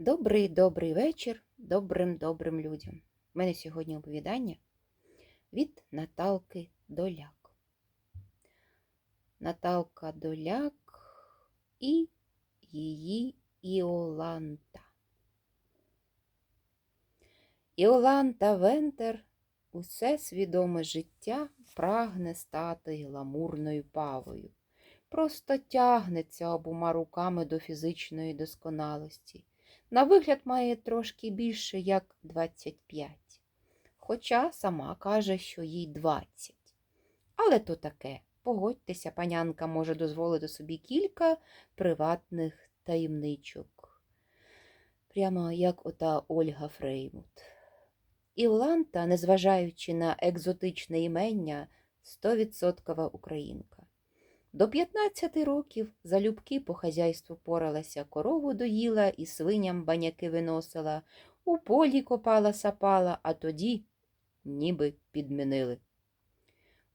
Добрий добрий вечір добрим добрим людям. У мене сьогодні оповідання від Наталки Доляк. Наталка Доляк і її Іоланта. Іоланта Вентер усе свідоме життя прагне стати гламурною павою. Просто тягнеться обома руками до фізичної досконалості. На вигляд має трошки більше, як 25. Хоча сама каже, що їй 20. Але то таке. Погодьтеся, панянка може дозволити собі кілька приватних таємничок. Прямо як ота Ольга Фреймут. Іоланта, незважаючи на екзотичне імення, 100% українка. До 15 років залюбки по хазяйству поралася, корову доїла і свиням баняки виносила, у полі копала сапала, а тоді ніби підмінили.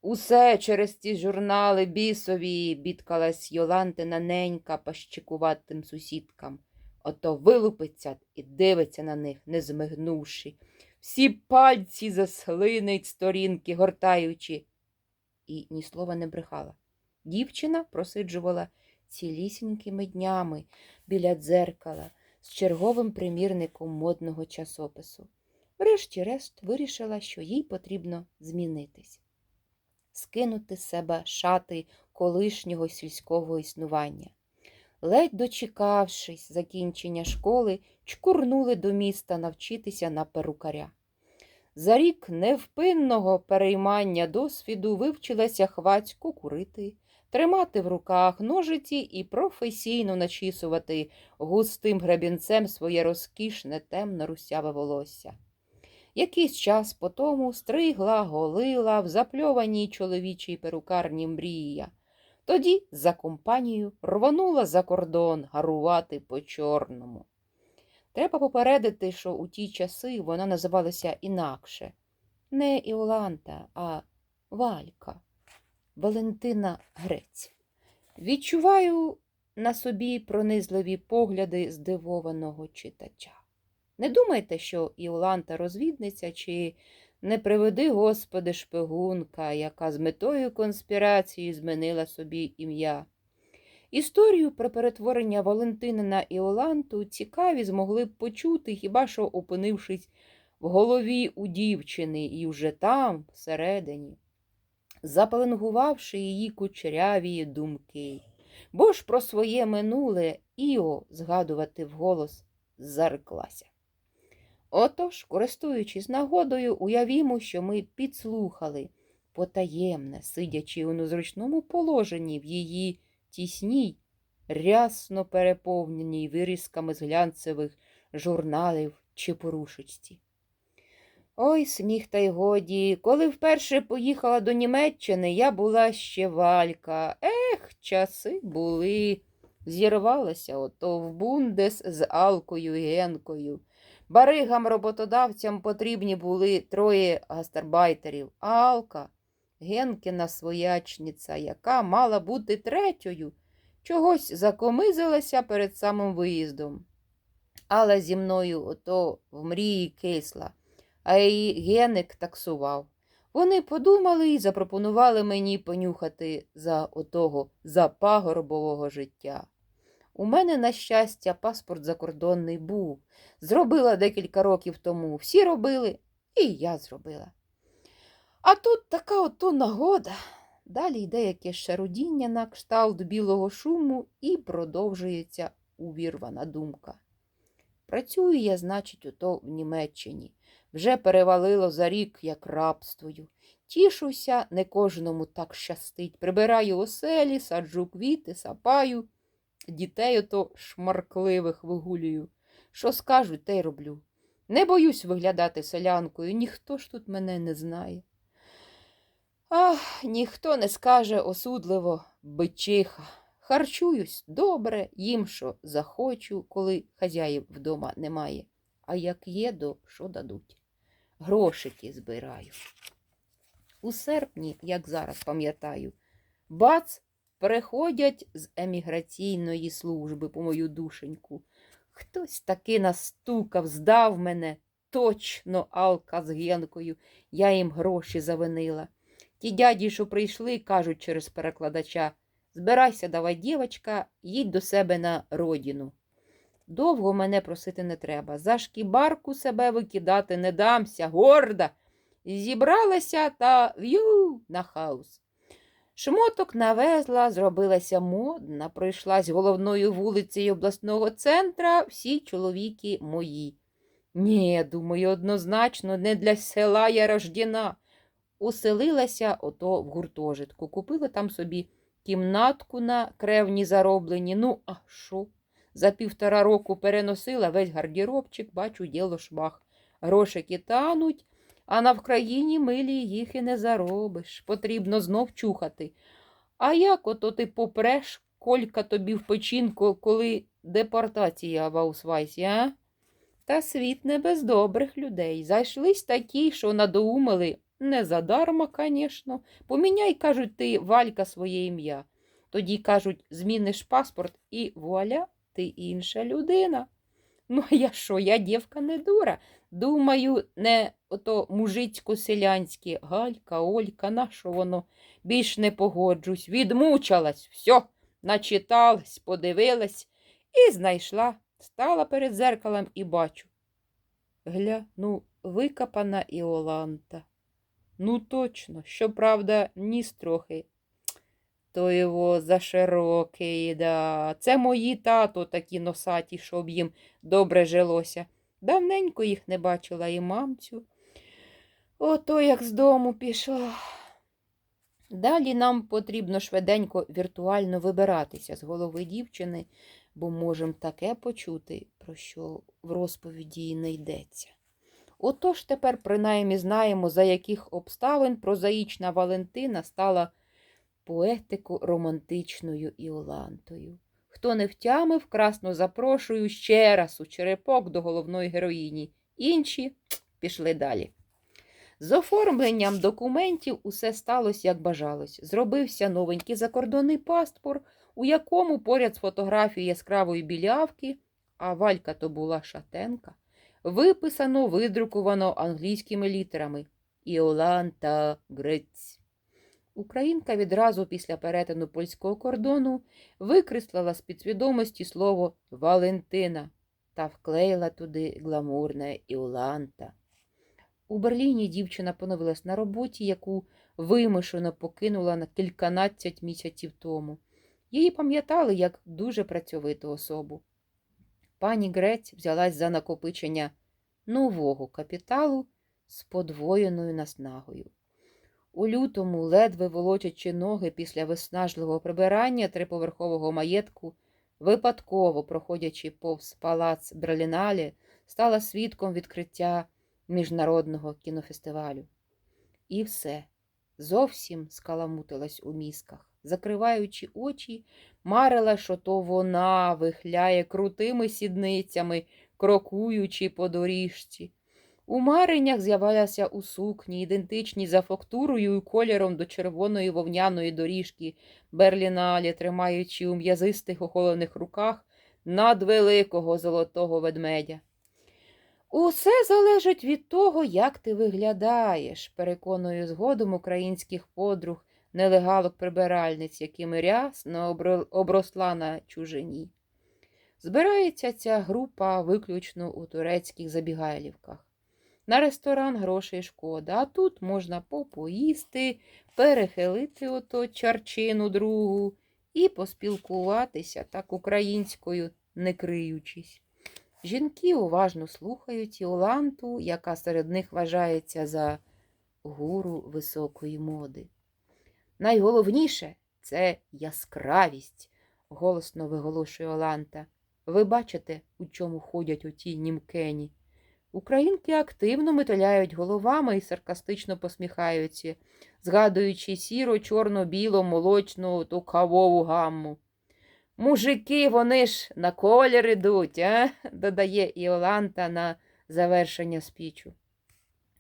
Усе через ті журнали бісові, бідкалась Йолантина ненька пащикуватим сусідкам. Ото вилупиться і дивиться на них, не змигнувши. Всі пальці заслинить сторінки, гортаючи. І ні слова не брехала. Дівчина просиджувала цілісінькими днями біля дзеркала з черговим примірником модного часопису. Врешті-решт вирішила, що їй потрібно змінитись, скинути з себе шати колишнього сільського існування. Ледь дочекавшись закінчення школи, чкурнули до міста навчитися на перукаря. За рік невпинного переймання досвіду вивчилася хвацько курити, тримати в руках ножиці і професійно начісувати густим гребінцем своє розкішне темно русяве волосся. Якийсь час по тому стригла, голила в запльованій чоловічій перукарні мрія. Тоді за компанію рвонула за кордон гарувати по чорному. Треба попередити, що у ті часи вона називалася інакше не Іоланта, а Валька. Валентина Грець. Відчуваю на собі пронизливі погляди здивованого читача. Не думайте, що Іоланта розвідниця чи не приведи, Господи, шпигунка, яка з метою конспірації змінила собі ім'я. Історію про перетворення Валентини на Іоланту цікаві змогли б почути, хіба що опинившись в голові у дівчини і вже там, всередині запеленгувавши її кучеряві думки. Бо ж про своє минуле Іо згадувати вголос зареклася. Отож, користуючись нагодою, уявімо, що ми підслухали потаємне, сидячи у незручному положенні в її тісній, рясно переповненій вирізками з глянцевих журналів чи порушечці. Ой, сміх та й годі. Коли вперше поїхала до Німеччини, я була ще валька. Ех, часи були. Зірвалася ото в бундес з Алкою і Генкою. Баригам роботодавцям потрібні були троє гастарбайтерів, Алка Генкина своячниця, яка мала бути третьою, чогось закомизилася перед самим виїздом. Але зі мною ото в мрії кисла а її геник таксував. Вони подумали і запропонували мені понюхати за отого запагорбового життя. У мене, на щастя, паспорт закордонний був. Зробила декілька років тому. Всі робили, і я зробила. А тут така ото нагода. Далі йде якесь шарудіння на кшталт білого шуму і продовжується увірвана думка. Працюю я, значить, ото в Німеччині. Вже перевалило за рік, як рабствою. Тішуся, не кожному так щастить. Прибираю оселі, саджу квіти, сапаю, дітей ото шмаркливих вигулюю. Що скажуть, те й роблю. Не боюсь виглядати селянкою, ніхто ж тут мене не знає. Ах, ніхто не скаже осудливо, бичиха. Харчуюсь добре, їм що захочу, коли хазяїв вдома немає. А як є, до що дадуть грошики збираю. У серпні, як зараз пам'ятаю, бац приходять з еміграційної служби по мою душеньку. Хтось таки настукав, здав мене. Точно Алка з Генкою. Я їм гроші завинила. Ті дяді, що прийшли, кажуть через перекладача Збирайся, давай, дівочка, їдь до себе на родину. Довго мене просити не треба. За шкібарку себе викидати не дамся, горда. Зібралася та в'ю на хаус. Шмоток навезла, зробилася модна, пройшлась головною вулицею обласного центра, всі чоловіки мої. Ні, думаю, однозначно, не для села я рождена. Уселилася ото в гуртожитку, купила там собі кімнатку на кревні зароблені. Ну, а що? За півтора року переносила весь гардеробчик, бачу, діло швах. Грошики тануть, а на Вкраїні милі їх і не заробиш. Потрібно знов чухати. А як ото ти попреш, колька тобі в печінку, коли депортація в Аусвайсі, а? Та світ не без добрих людей. Зайшлись такі, що надоумили, не задарма, звісно. Поміняй, кажуть, ти Валька своє ім'я. Тоді, кажуть, зміниш паспорт і вуаля, ти інша людина. Ну, я що, я дівка не дура. Думаю, не ото мужицько-селянське, Галька, Олька, на що воно? Більш не погоджусь, відмучалась, все, начиталась, подивилась і знайшла, стала перед зеркалом і бачу. Гля, ну, викопана Іоланта. Ну, точно, щоправда, ніс трохи. То його заширокий, да. Це мої тато такі носаті, щоб їм добре жилося. Давненько їх не бачила і мамцю. Ото як з дому пішла. Далі нам потрібно швиденько віртуально вибиратися з голови дівчини, бо можемо таке почути, про що в розповіді не йдеться. Отож тепер принаймні знаємо, за яких обставин прозаїчна Валентина стала поетику романтичною Іолантою. Хто не втямив, красно запрошую ще раз у черепок до головної героїні. Інші пішли далі. З оформленням документів усе сталося, як бажалось. Зробився новенький закордонний паспорт, у якому поряд з фотографією яскравої білявки, а валька то була шатенка, виписано, видрукувано англійськими літерами Іоланта Грець. Українка відразу після перетину польського кордону викреслила з підсвідомості слово Валентина та вклеїла туди гламурне Іоланта. У Берліні дівчина поновилась на роботі, яку вимушено покинула на кільканадцять місяців тому. Її пам'ятали як дуже працьовиту особу. Пані Грець взялась за накопичення нового капіталу з подвоєною наснагою. У лютому, ледве волочачи ноги після виснажливого прибирання триповерхового маєтку, випадково проходячи повз палац Берліналі, стала свідком відкриття міжнародного кінофестивалю. І все зовсім скаламутилась у мізках. Закриваючи очі, марила, що то вона вихляє крутими сідницями, крокуючи по доріжці. У мареннях з'явилася у сукні, ідентичній за фактурою і кольором до червоної вовняної доріжки Берліналі, тримаючи у м'язистих охолених руках надвеликого золотого ведмедя. Усе залежить від того, як ти виглядаєш, переконую згодом українських подруг, нелегалок прибиральниць, якими рясно обросла на чужині. Збирається ця група виключно у турецьких забігайлівках. На ресторан грошей шкода, а тут можна попоїсти, перехилити ото чарчину другу і поспілкуватися так українською, не криючись. Жінки уважно слухають Іоланту, яка серед них вважається за гуру високої моди. Найголовніше це яскравість, голосно виголошує Оланта. Ви бачите, у чому ходять оті німкені. Українки активно метеляють головами і саркастично посміхаються, згадуючи сіро, чорно, біло, молочну ту кавову гамму. Мужики, вони ж на колір ідуть, а? додає Іоланта на завершення спічу.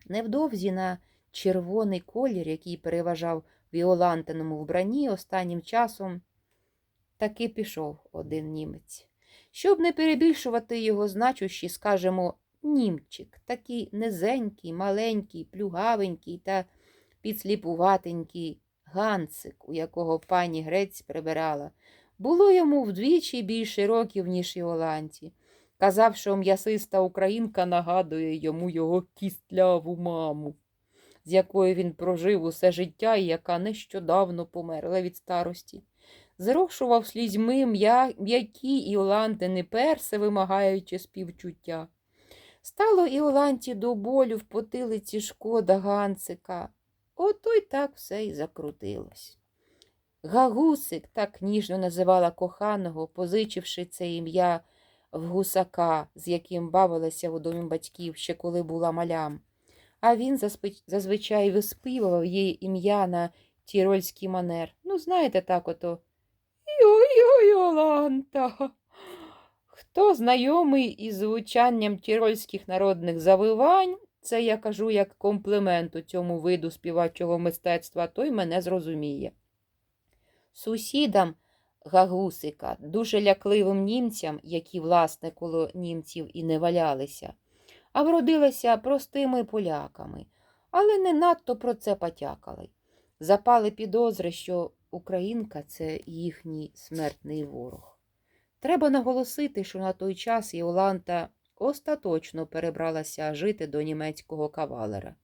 Невдовзі на червоний колір, який переважав в Іолантиному вбранні останнім часом, таки пішов один німець. Щоб не перебільшувати його значущі, скажемо, німчик, такий низенький, маленький, плюгавенький та підсліпуватенький ганцик, у якого пані Грець прибирала. Було йому вдвічі більше років, ніж Іоланті. Казав, що м'ясиста українка нагадує йому його кістляву маму, з якою він прожив усе життя і яка нещодавно померла від старості. Зрошував слізьми м'які Іоланти не персе, вимагаючи співчуття. Стало Іоланті до болю в потилиці шкода Ганцика. Ото й так все і закрутилось. Гагусик так ніжно називала коханого, позичивши це ім'я в гусака, з яким бавилася у домі батьків, ще коли була малям. А він зазвичай виспівував її ім'я на тірольський манер. Ну, знаєте, так ото. Йой-йой, Йоланта. Хто знайомий із звучанням тірольських народних завивань, це я кажу як комплімент у цьому виду співачого мистецтва, той мене зрозуміє. Сусідам Гагусика, дуже лякливим німцям, які, власне, коло німців і не валялися, а вродилися простими поляками, але не надто про це потякали. Запали підозри, що українка це їхній смертний ворог. Треба наголосити, що на той час Іоланта остаточно перебралася жити до німецького кавалера.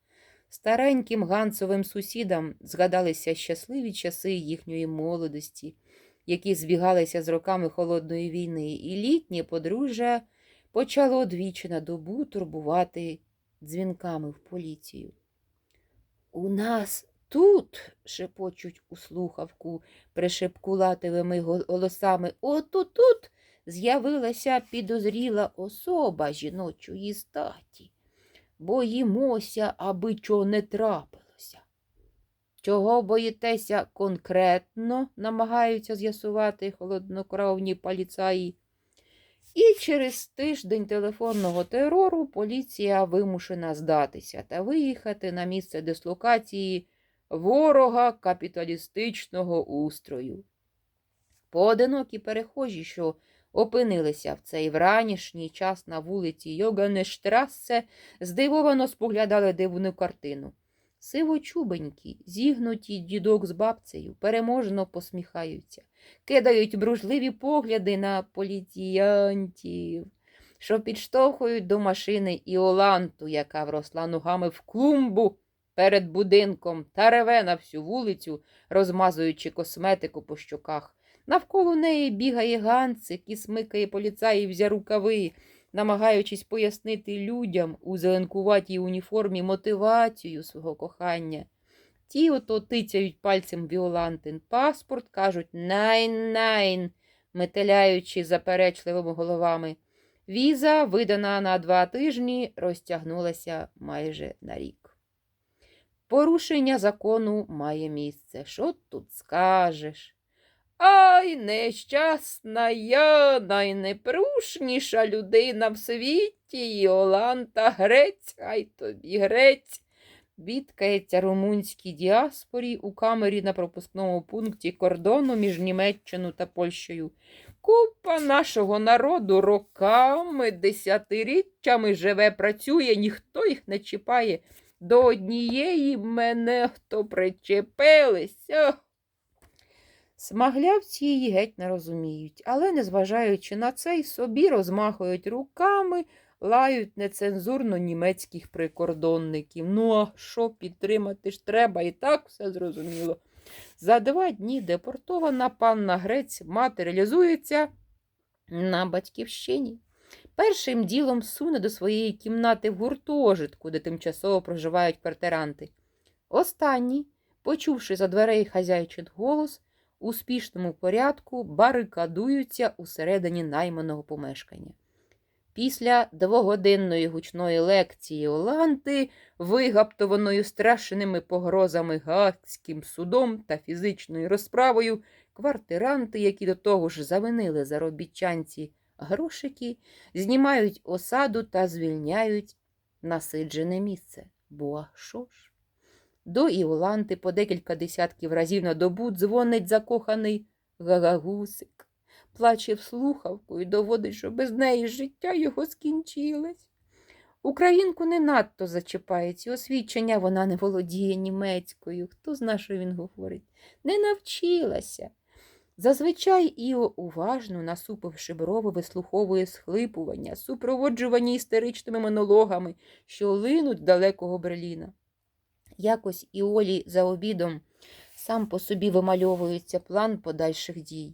Стареньким ганцевим сусідам згадалися щасливі часи їхньої молодості, які збігалися з роками холодної війни, і літнє подружжя почало двічі на добу турбувати дзвінками в поліцію. У нас тут, шепочуть у слухавку пришепкулативими гол- голосами, отут тут з'явилася підозріла особа жіночої статі. Боїмося, аби чого не трапилося. Чого боїтеся конкретно, намагаються з'ясувати холоднокровні поліцаї. І через тиждень телефонного терору поліція вимушена здатися та виїхати на місце дислокації ворога капіталістичного устрою. Поодинокі перехожі, що опинилися в цей вранішній час на вулиці Йоганештрассе, здивовано споглядали дивну картину. Сивочубенькі, зігнуті дідок з бабцею, переможно посміхаються, кидають бружливі погляди на поліціянтів, що підштовхують до машини Іоланту, яка вросла ногами в клумбу перед будинком та реве на всю вулицю, розмазуючи косметику по щоках. Навколо неї бігає ганцик і смикає поліцаїв за рукави, намагаючись пояснити людям у зеленкуватій уніформі мотивацію свого кохання. Ті ото тицяють пальцем Віолантин паспорт, кажуть найн-найн, метеляючи заперечливими головами. Віза, видана на два тижні, розтягнулася майже на рік. Порушення закону має місце. Що тут скажеш? Ай, нещасна я, найнепрушніша людина в світі, Йоланта Грець, ай тобі грець. Бідкається румунській діаспорі у камері на пропускному пункті кордону між Німеччиною та Польщею. Купа нашого народу роками, десятиріччями живе, працює, ніхто їх не чіпає. До однієї мене хто причепилися. Смаглявці її геть не розуміють, але, незважаючи на це, й собі розмахують руками, лають нецензурно німецьких прикордонників. Ну, а що підтримати ж треба, і так все зрозуміло. За два дні депортована панна Грець матеріалізується на батьківщині. Першим ділом суне до своєї кімнати в гуртожитку, де тимчасово проживають квартиранти. Останній, почувши за дверей хазяйчин голос, у спішному порядку барикадуються усередині найманого помешкання. Після двогодинної гучної лекції Оланти, вигаптованою страшними погрозами гаагським судом та фізичною розправою, квартиранти, які до того ж завинили заробітчанці грошики, знімають осаду та звільняють насиджене місце. Бо а що ж? До Іоланти по декілька десятків разів на добу дзвонить закоханий гагагусик. плаче в слухавку і доводить, що без неї життя його скінчилось. Українку не надто зачіпає ці освідчення, вона не володіє німецькою. Хто зна, що він говорить? Не навчилася. Зазвичай Іо уважно, насупивши брови, вислуховує схлипування, супроводжувані істеричними монологами, що линуть далекого Берліна. Якось Іолі за обідом сам по собі вимальовується план подальших дій.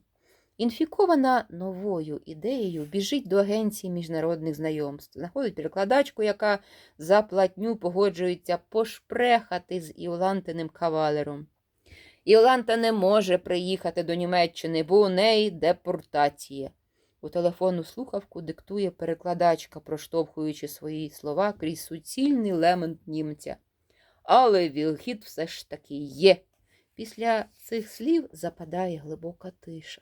Інфікована новою ідеєю біжить до агенції міжнародних знайомств, знаходить перекладачку, яка за платню погоджується пошпрехати з Іолантиним кавалером. Іоланта не може приїхати до Німеччини, бо у неї депортація. У телефонну слухавку диктує перекладачка, проштовхуючи свої слова крізь суцільний лемент німця. Але вілхід все ж таки є. Після цих слів западає глибока тиша.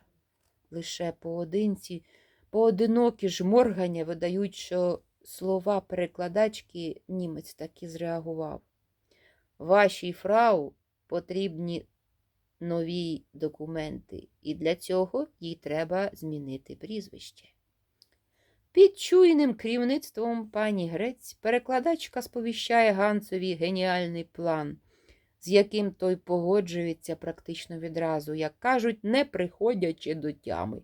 Лише поодинці, поодинокі жморгання видають, що слова перекладачки німець таки зреагував. Вашій фрау потрібні нові документи, і для цього їй треба змінити прізвище. Під чуйним керівництвом пані Грець перекладачка сповіщає Ганцеві геніальний план, з яким той погоджується практично відразу, як кажуть, не приходячи до тями.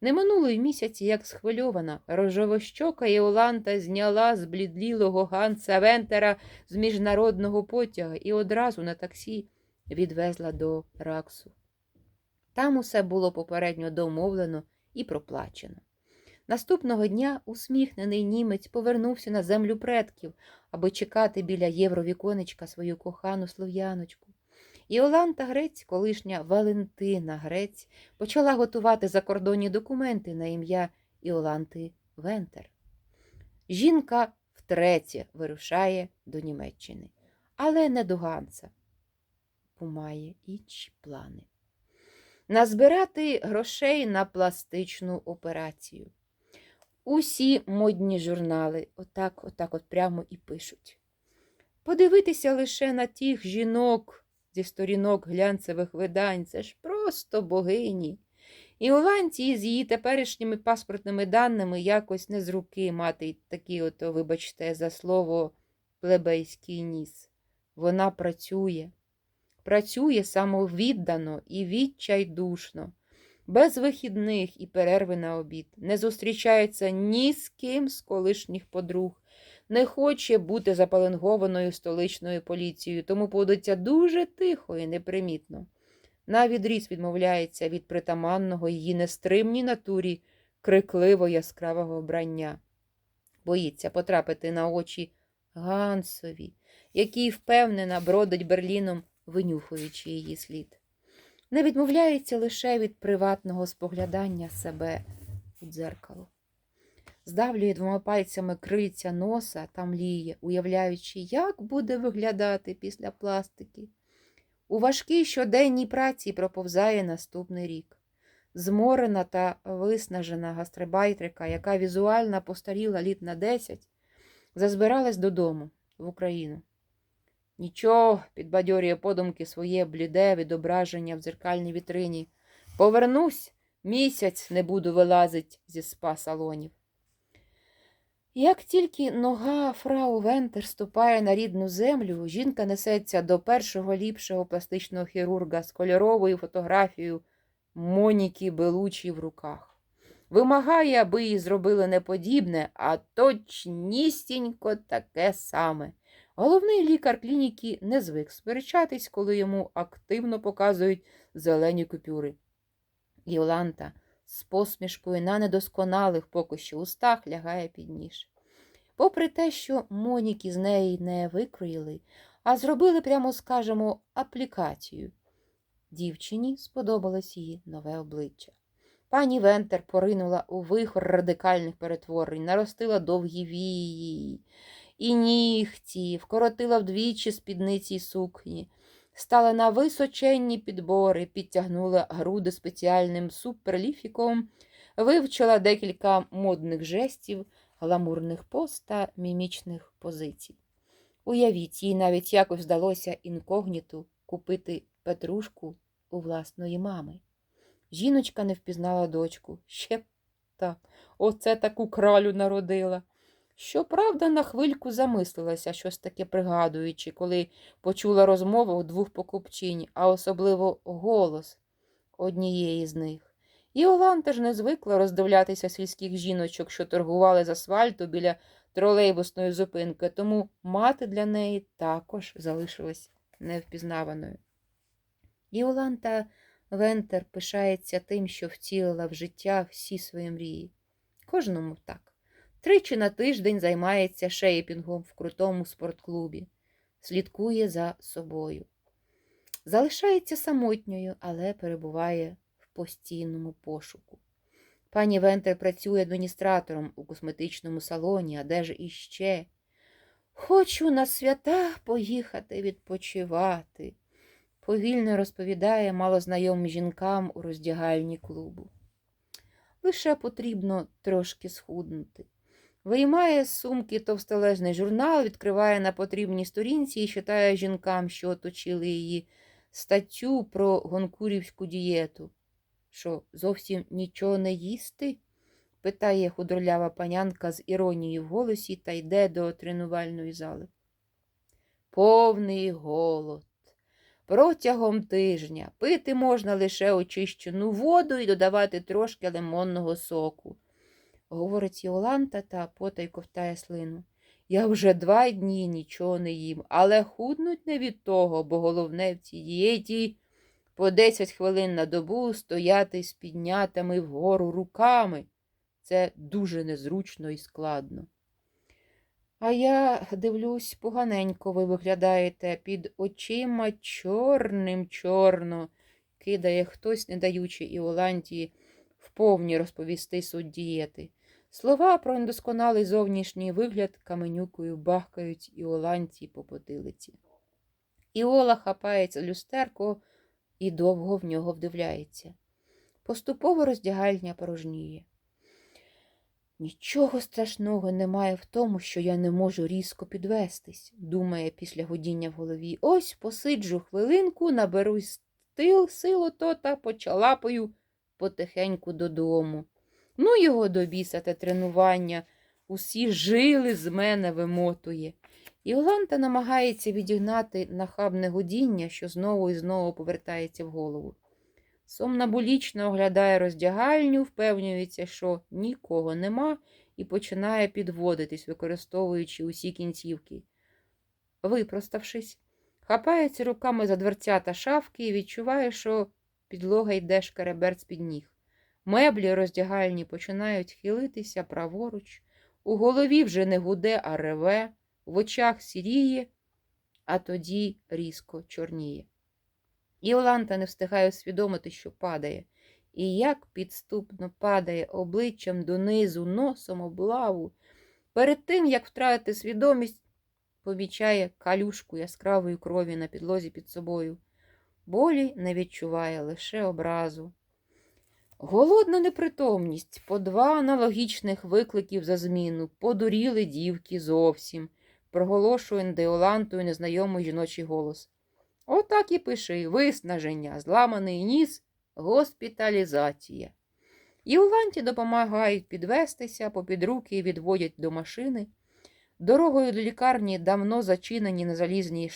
Не минуло й місяці, як схвильована, рожовощока Іоланта зняла з блідлілого Ганса Вентера з міжнародного потяга і одразу на таксі відвезла до Раксу. Там усе було попередньо домовлено і проплачено. Наступного дня усміхнений німець повернувся на землю предків, аби чекати біля євровіконечка свою кохану слов'яночку. Іоланта Грець, колишня Валентина Грець, почала готувати закордонні документи на ім'я Іоланти Вентер. Жінка втретє вирушає до Німеччини, але не до Ганса, має інші плани. Назбирати грошей на пластичну операцію. Усі модні журнали отак, отак от прямо і пишуть. Подивитися лише на тих жінок зі сторінок глянцевих видань, це ж просто богині. І Оланці з її теперішніми паспортними даними якось не з руки мати такий, ото, вибачте, за слово плебейський ніс. Вона працює, працює самовіддано і відчайдушно без вихідних і перерви на обід, не зустрічається ні з ким з колишніх подруг, не хоче бути запаленгованою столичною поліцією, тому поводиться дуже тихо і непримітно. Навідріз відмовляється від притаманного її нестримній натурі крикливо яскравого вбрання. Боїться потрапити на очі Гансові, який впевнена бродить Берліном, винюхуючи її слід не відмовляється лише від приватного споглядання себе у дзеркало. Здавлює двома пальцями крильця носа та мліє, уявляючи, як буде виглядати після пластики. У важкій щоденній праці проповзає наступний рік. Зморена та виснажена гастребайтрика, яка візуально постаріла літ на десять, зазбиралась додому в Україну. Нічого, підбадьорює подумки своє бліде відображення в дзеркальній вітрині. Повернусь, місяць не буду вилазить зі спа салонів. Як тільки нога фрау Вентер ступає на рідну землю, жінка несеться до першого ліпшого пластичного хірурга з кольоровою фотографією Моніки Белучі в руках. Вимагає, аби їй зробили не подібне, а точністінько таке саме. Головний лікар клініки не звик сперечатись, коли йому активно показують зелені купюри. Йоланта з посмішкою на недосконалих поки що устах лягає під ніж. Попри те, що Моніки з неї не викроїли, а зробили, прямо скажемо, аплікацію. Дівчині сподобалось її нове обличчя. Пані Вентер поринула у вихор радикальних перетворень, наростила довгі вії і нігті, вкоротила вдвічі спідниці й сукні, стала на височенні підбори, підтягнула груди спеціальним суперліфіком, вивчила декілька модних жестів, гламурних поз та мімічних позицій. Уявіть, їй навіть якось вдалося інкогніту купити петрушку у власної мами. Жіночка не впізнала дочку. Ще б так, оце таку кралю народила. Щоправда, на хвильку замислилася, щось таке пригадуючи, коли почула розмову двох покупчинь, а особливо голос однієї з них. І Оланта ж не звикла роздивлятися сільських жіночок, що торгували з асфальту біля тролейбусної зупинки, тому мати для неї також залишилась невпізнаваною. Іоланта Вентер пишається тим, що втілила в життя всі свої мрії. Кожному так. Тричі на тиждень займається шейпінгом в крутому спортклубі, слідкує за собою. Залишається самотньою, але перебуває в постійному пошуку. Пані Вентер працює адміністратором у косметичному салоні, а де ж іще? Хочу на свята поїхати відпочивати, повільно розповідає малознайомим жінкам у роздягальні клубу. Лише потрібно трошки схуднути. Виймає з сумки товстолежний журнал, відкриває на потрібній сторінці і читає жінкам, що оточили її статтю про гонкурівську дієту. Що, зовсім нічого не їсти? питає худорлява панянка з іронією в голосі та йде до тренувальної зали. Повний голод. Протягом тижня пити можна лише очищену воду і додавати трошки лимонного соку, говорить Йоланта та потай ковтає слину. Я вже два дні нічого не їм, але худнуть не від того, бо головне в цій дієті по 10 хвилин на добу стояти з піднятими вгору руками. Це дуже незручно і складно. А я дивлюсь, поганенько ви виглядаєте під очима чорним чорно, кидає хтось, не даючи Іолантії вповні розповісти суть дієти. Слова про недосконалий зовнішній вигляд каменюкою бахкають Іолантії по потилиці. Іола хапається люстерко і довго в нього вдивляється. Поступово роздягальня порожніє. Нічого страшного немає в тому, що я не можу різко підвестись, думає після годіння в голові. Ось посиджу хвилинку, наберусь стил, силу то та почалапаю потихеньку додому. Ну, його до біса те тренування, усі жили з мене вимотує. Іоланта намагається відігнати нахабне годіння, що знову і знову повертається в голову. Сомнабулічно оглядає роздягальню, впевнюється, що нікого нема, і починає підводитись, використовуючи усі кінцівки. Випроставшись, хапається руками за дверцята шафки і відчуває, що підлога йде шкереберць під ніг. Меблі роздягальні починають хилитися праворуч, у голові вже не гуде, а реве, в очах сіріє, а тоді різко чорніє. Іоланта не встигає усвідомити, що падає, і як підступно падає обличчям донизу, носом об лаву. Перед тим, як втратити свідомість, помічає калюшку яскравої крові на підлозі під собою. Болі не відчуває лише образу. Голодна непритомність, по два аналогічних викликів за зміну, подуріли дівки зовсім, проголошує Деолантою незнайомий жіночий голос. Отак і пиши виснаження, зламаний ніс, госпіталізація. І у ланті допомагають підвестися, попід руки відводять до машини. Дорогою до лікарні давно зачинені на залізні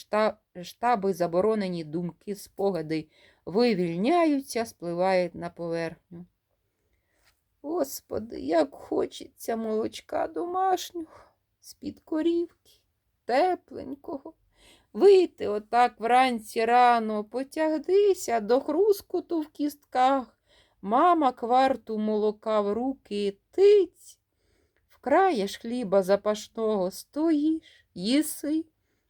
штаби, заборонені думки, спогади, вивільняються, спливають на поверхню. Господи, як хочеться молочка домашнього, з-під корівки, тепленького. Вийти отак вранці рано, потягдися до хрускоту в кістках, мама кварту молока в руки тиць. Вкраєш хліба запашного, стоїш, їси,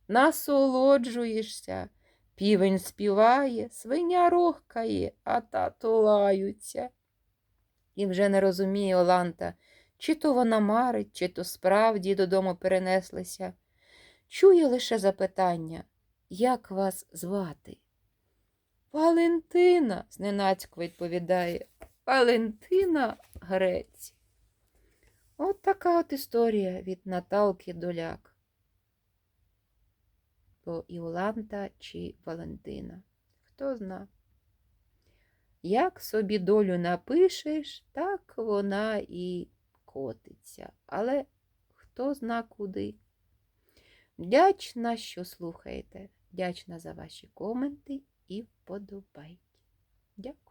насолоджуєшся. Півень співає, свиня рохкає, а тато лаються. І вже не розуміє Оланта, чи то вона марить, чи то справді додому перенеслися. Чує лише запитання, як вас звати? Валентина, зненацько відповідає, Валентина Грець. От така от історія від Наталки Доляк. То Іоланта чи Валентина. Хто зна? Як собі долю напишеш, так вона і котиться. Але хто зна куди. Вдячна, що слухаєте. Вдячна за ваші коменти і вподобайки. Дякую.